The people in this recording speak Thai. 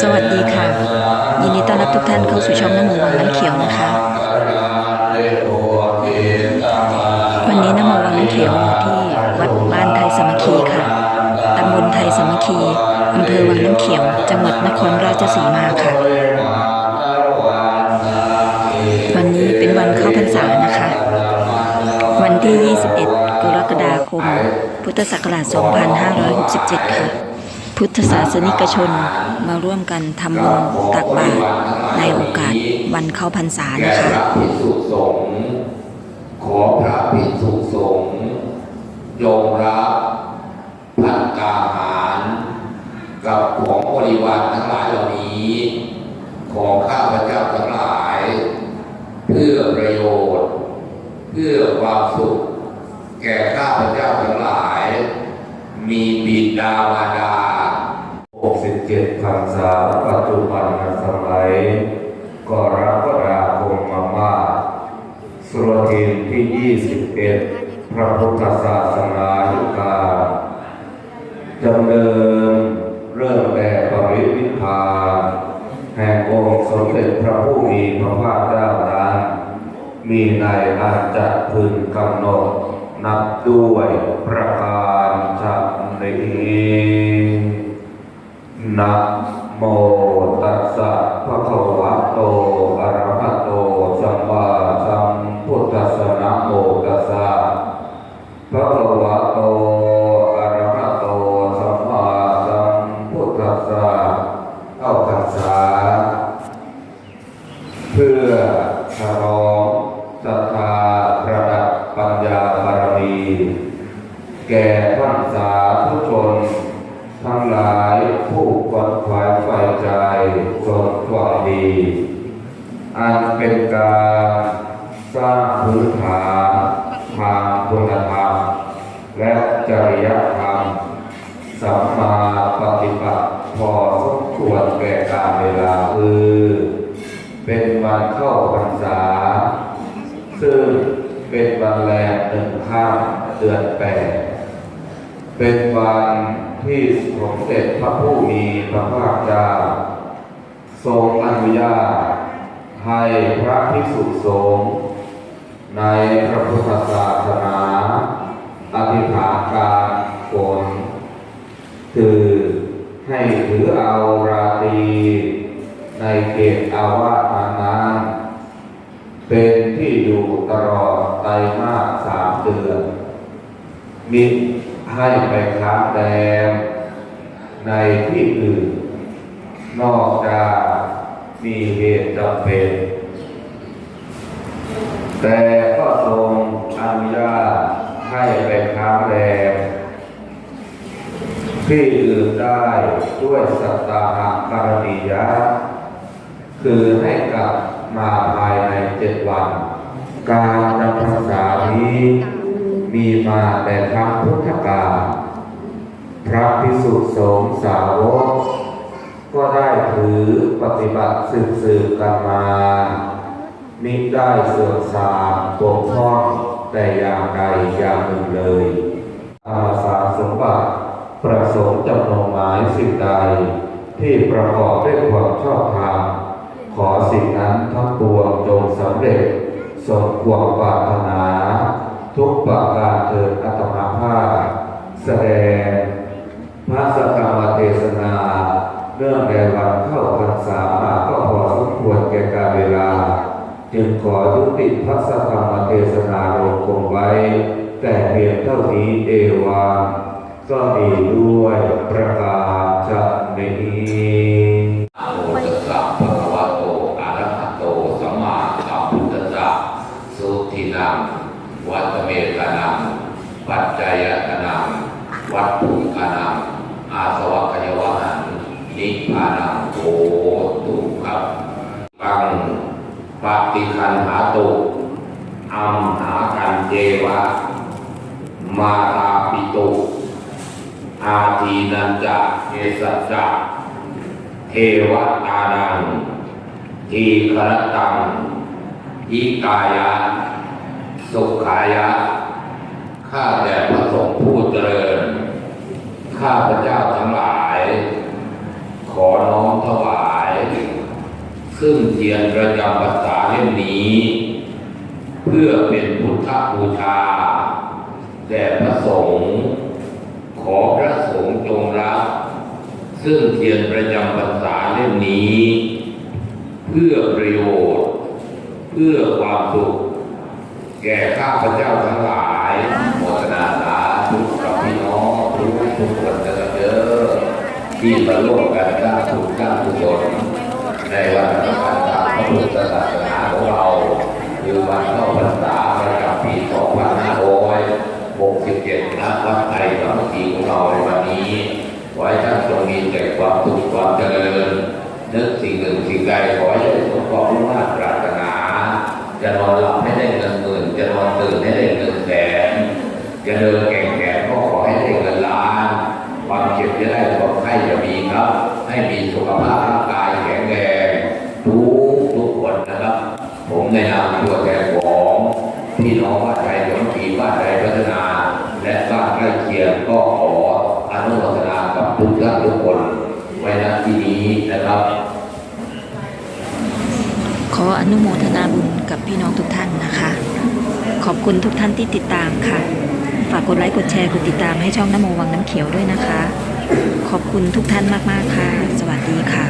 สวัสดีค่ะ ยินดีต้อนรับทุกท่านเข้าสู่ช่องน้ำหมูวังน้ำเขียวนะคะ วันนี้น้ำหมูวังน้ำเขียวที่วัดบ้านไทยสามัคคีค่ะตำบลไทยสามัคคีอำเภอวังน้ำเขียว จังหวัดนครราชสีมาค่ะ ที่ 21 กรกฎาคม พุทธศักราช 2567 ค่ะ พุทธศาสนิกชนมาร่วมกันทำบุญตักบาตรในโอกาสวันเข้าพรรษานะคะ ขอพระภิกษุสงฆ์จงรับพัตตาหาร กับของบริวารทั้งหลายเหล่านี้ ของข้าพเจ้าทั้งหลาย เพื่อประโยชน์ เพื่อความสุข แก่ ข้าพเจ้าทั้งหลาย มีบิดามารดา67พรรษาปัจจุบันสมัยกรกฎาคมมามาสุรทินที่ 21 พระพุทธศาสนายุกาจำเนินเริ่มแต่ปริวิพาแห่งองค์สมเด็จพระผู้มีพระภาคเจ้านั้นมีในอาจจะพึงกำหนด นับด้วยประการชนี้นะโมตัสสะภะคะวะโตอะระหะโตสัมมาสัมพุทธัสสะนะโมตัสสะภะคะวะโตอะระหะโตสัมมาสัมพุทธัสสะเข้าพรรษาเพื่อ กวนขวายใจสนความดี อันเป็นการสร้างพื้นฐานทางคุณธรรม และจริยธรรมสัมมาปฏิบัติพอสมควรแก่การเวลาคือเป็นวันเข้าพรรษา ซึ่งเป็นวันแรมหนึ่งข้ามเดือนแปดเป็นวัน ที่สมเด็จพระผู้มีพระภาคเจ้าทรงอนุญาตให้พระภิกษุสงฆ์ในพระพุทธศาสนา อธิษฐานการฝนคือให้ถือเอาราตรีในเขตอาวาสนั้นเป็นที่อยู่ตลอดไตรมาสสามเดือนมิ ให้ไปค้างแรมในที่อื่น นอกจากมีเหตุจำเป็น แต่ก็ทรงอนุญาตให้ไปค้างแรมที่อื่นได้ด้วยสัตตาหาการณียะ คือให้กลับมาภายในเจ็ดวัน การจำพรรษานี้ มีมาแต่ครั้งพุทธกาลพระพิสุสงฆ์สาวก ก็ได้ถือปฏิบัติสืบสืบกันมามิได้เสื่อมทรามปกพร่องแต่อย่างใดอย่างหนึ่งเลยอาสาสมบัติประสงค์จำนงหมายสิ่งใด ที่ประกอบด้วยความชอบธรรมขอสิ่งนั้นทั้งปวงจงสำเร็จสมความปรารถนา ทุกประการเถิดอัตมาภาพแสดง พระสักการมเทศนาเนื่องในวันเข้าพรรษามาก็พอสมควรแก่การเวลา จึงขอยุติพระสักการมเทศนาลงคงไว้ แต่เพียงเท่านี้เอวังก็มีด้วยประกาศจะนี้ นะโมตัสสะภะคะวะโต อะระหะโต สัมมาสัมพุทธัสสะสุทินัง วัตเมตนัง ปัจจายตนัง วัตถุกานัง อาสวัคยวหังนิพพานังโหตุครับปังปฏิคันหาตุอัมหากันเจวะ มาตาปิตุอาทีนันจะเอสัจจะเทวตานัง ทีครตังอิกายะ สุขายะ ข้าแต่พระสงฆ์ผู้เจริญ ข้าพระเจ้าทั้งหลาย ขอน้อมถวาย ซึ่งเทียนประจำภาษาเล่มนี้ เพื่อเป็นพุทธบูชาแด่พระสงฆ์ขอพระสงฆ์จงรับ ซึ่งเทียนประจำพรรษาเล่มนี้ เพื่อประโยชน์ เพื่อความสุข แก่ข้าพเจ้าทั้งหลาย ที่มาร่วมกันสร้างสุขสร้างกุศลในวันสำคัญทางพระพุทธศาสนาของเราคือวันเข้าพรรษาประจำปี 2567ณวัดไทยสามัคคีของเราในวันนี้ ขอให้ท่านจงมีแต่ความสุขความเจริญนึกสิ่งหนึ่งสิ่งใดขอให้ได้สมความมุ่งมั่นปรารถนา จะนอนหลับให้ได้เงินหมื่นจะนอนตื่นให้ได้เงินแสนจะเดินแข่งแขนก็ขอให้ได้เงินล้านความเจ็บจะได้ ความไข้จะมีครับ ให้มีสุขภาพร่างกายแข็งแรงทุกทุกคนนะครับ ผมในนามตัวแทนของพี่น้องบ้านไทยสมศรีบ้านไทยพัฒนา และบ้านใกล้เคียงก็ขออนุโมทนากับทุกท่านทุกคนไว้ณที่นี้นะครับ ขออนุโมทนาบุญกับพี่น้องทุกท่านนะคะ ขอบคุณทุกท่านที่ติดตามค่ะ ฝากกดไลค์กดแชร์กดติดตามให้ช่องน้ำโมวังน้ำเขียวด้วยนะคะ ขอบคุณทุกท่านมาก ๆ ค่ะ สวัสดีค่ะ